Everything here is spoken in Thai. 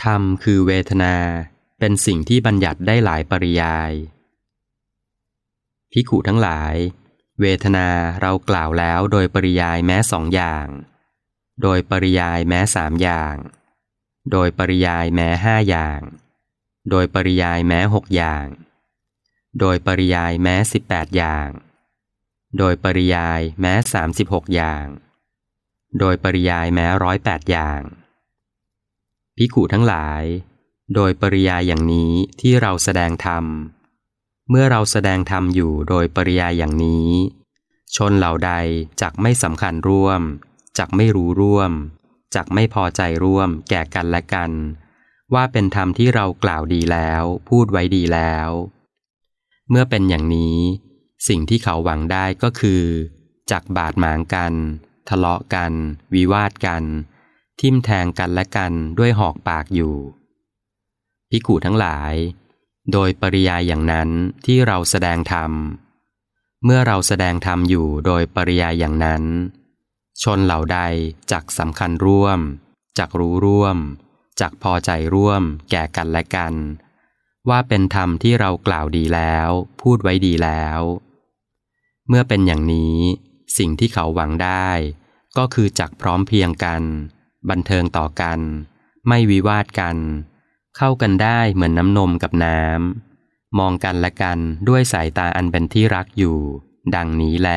ธรรมคือเวทนาเป็นสิ่งที่บัญญัติได้หลายปริยาย พิขุทั้งหลาย เวทนาเรากล่าวแล้วโดยปริยายแม้สองอย่าง โดยปริยายแม้สามอย่าง โดยปริยายแม้ห้าอย่าง โดยปริยายแม้หกอย่าง โดยปริยายแม้สิบแปดอย่าง โดยปริยายแม้สามสิบหกอย่าง โดยปริยายแม้ร้อยแปดอย่าง พิขุทั้งหลาย โดยปริยายอย่างนี้ที่เราแสดงธรรม เมื่อเราแสดงธรรมอยู่โดยปริยายอย่างนี้ ชนเหล่าใดจักไม่สำคัญร่วม จักไม่รู้ร่วม จักไม่พอใจร่วม แก่กันและกัน ว่าเป็นธรรมที่เรากล่าวดีแล้ว พูดไว้ดีแล้ว เมื่อเป็นอย่างนี้ สิ่งที่เขาหวังได้ก็คือ จักบาดหมางกัน ทะเลาะกัน วิวาทกัน ทิ่มแทงกันและกันด้วยหอกปากอยู่พิกูทั้งหลาย โดยปริยายอย่างนั้นที่เราแสดงธรรม เมื่อเราแสดงธรรมอยู่โดยปริยายอย่างนั้น ชนเหล่าใดจักสำคัญร่วม จักรู้ร่วม จักพอใจร่วม แก่กันและกัน ว่าเป็นธรรมที่เรากล่าวดีแล้ว พูดไว้ดีแล้ว เมื่อเป็นอย่างนี้ สิ่งที่เขาหวังได้ ก็คือจักพร้อมเพียงกัน บันเทิงต่อกัน ไม่วิวาทกัน เข้ากันได้เหมือนน้ำนมกับน้ำมองกันและกันด้วยสายตาอันเป็นที่รักอยู่ ดังนี้แล